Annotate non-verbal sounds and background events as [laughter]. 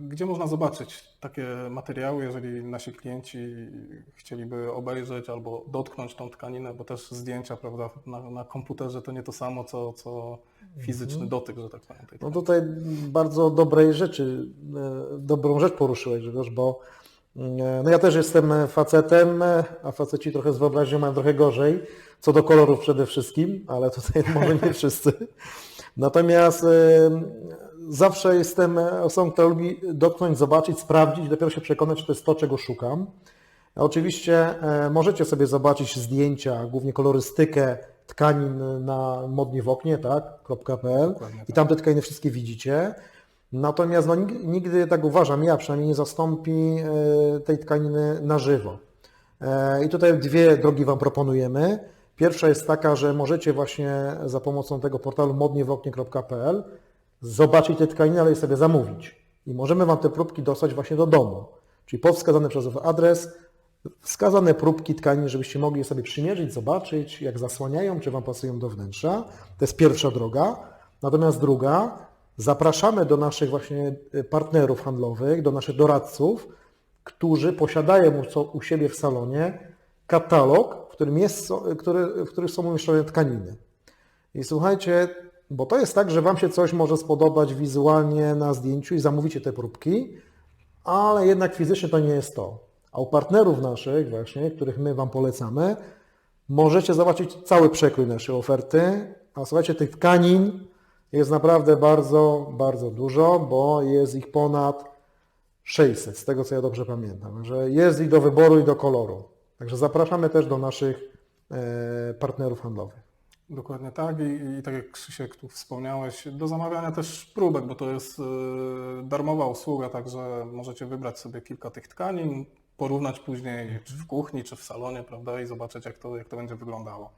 Gdzie można zobaczyć takie materiały, jeżeli nasi klienci chcieliby obejrzeć albo dotknąć tą tkaninę, bo też zdjęcia, prawda, na, na komputerze to nie to samo, co, co fizyczny dotyk, że tak powiem. No tutaj bardzo dobrej rzeczy, e, dobrą rzecz poruszyłeś, Grzegorz, bo e, no ja też jestem facetem, a faceci trochę z wyobraźnią mają trochę gorzej, co do kolorów przede wszystkim, ale tutaj [laughs] może nie wszyscy. Natomiast e, zawsze jestem osobą, która lubi dotknąć, zobaczyć, sprawdzić, dopiero się przekonać, czy to jest to, czego szukam. Oczywiście e, możecie sobie zobaczyć zdjęcia, głównie kolorystykę tkanin na modnie w oknie, tak, .pl i tam te tkaniny wszystkie widzicie. Natomiast no, nig- nigdy, tak uważam, ja przynajmniej nie zastąpi e, tej tkaniny na żywo. E, I tutaj dwie drogi Wam proponujemy. Pierwsza jest taka, że możecie właśnie za pomocą tego portalu modniewoknie.pl zobaczyć te tkaniny, ale je sobie zamówić. I możemy Wam te próbki dostać właśnie do domu. Czyli pod wskazany przez adres, wskazane próbki tkanin, żebyście mogli je sobie przymierzyć, zobaczyć, jak zasłaniają, czy Wam pasują do wnętrza. To jest pierwsza droga. Natomiast druga, zapraszamy do naszych właśnie y, partnerów handlowych, do naszych doradców, którzy posiadają u, siebie w salonie katalog, w którym, jest, so- który, w którym są umieszczone tkaniny. I słuchajcie, bo to jest tak, że Wam się coś może spodobać wizualnie na zdjęciu i zamówicie te próbki, ale jednak fizycznie to nie jest to. A u partnerów naszych właśnie, których my Wam polecamy, możecie zobaczyć cały przekrój naszej oferty, a słuchajcie, tych tkanin jest naprawdę bardzo, bardzo dużo, bo jest ich ponad 600, z tego co ja dobrze pamiętam. Także jest ich do wyboru i do koloru. Także zapraszamy też do naszych e, partnerów handlowych. Dokładnie tak I, i tak jak Krzysiek tu wspomniałeś, do zamawiania też próbek, bo to jest y, darmowa usługa, także możecie wybrać sobie kilka tych tkanin, porównać później czy w kuchni, czy w salonie, prawda, i zobaczyć jak to, jak to będzie wyglądało.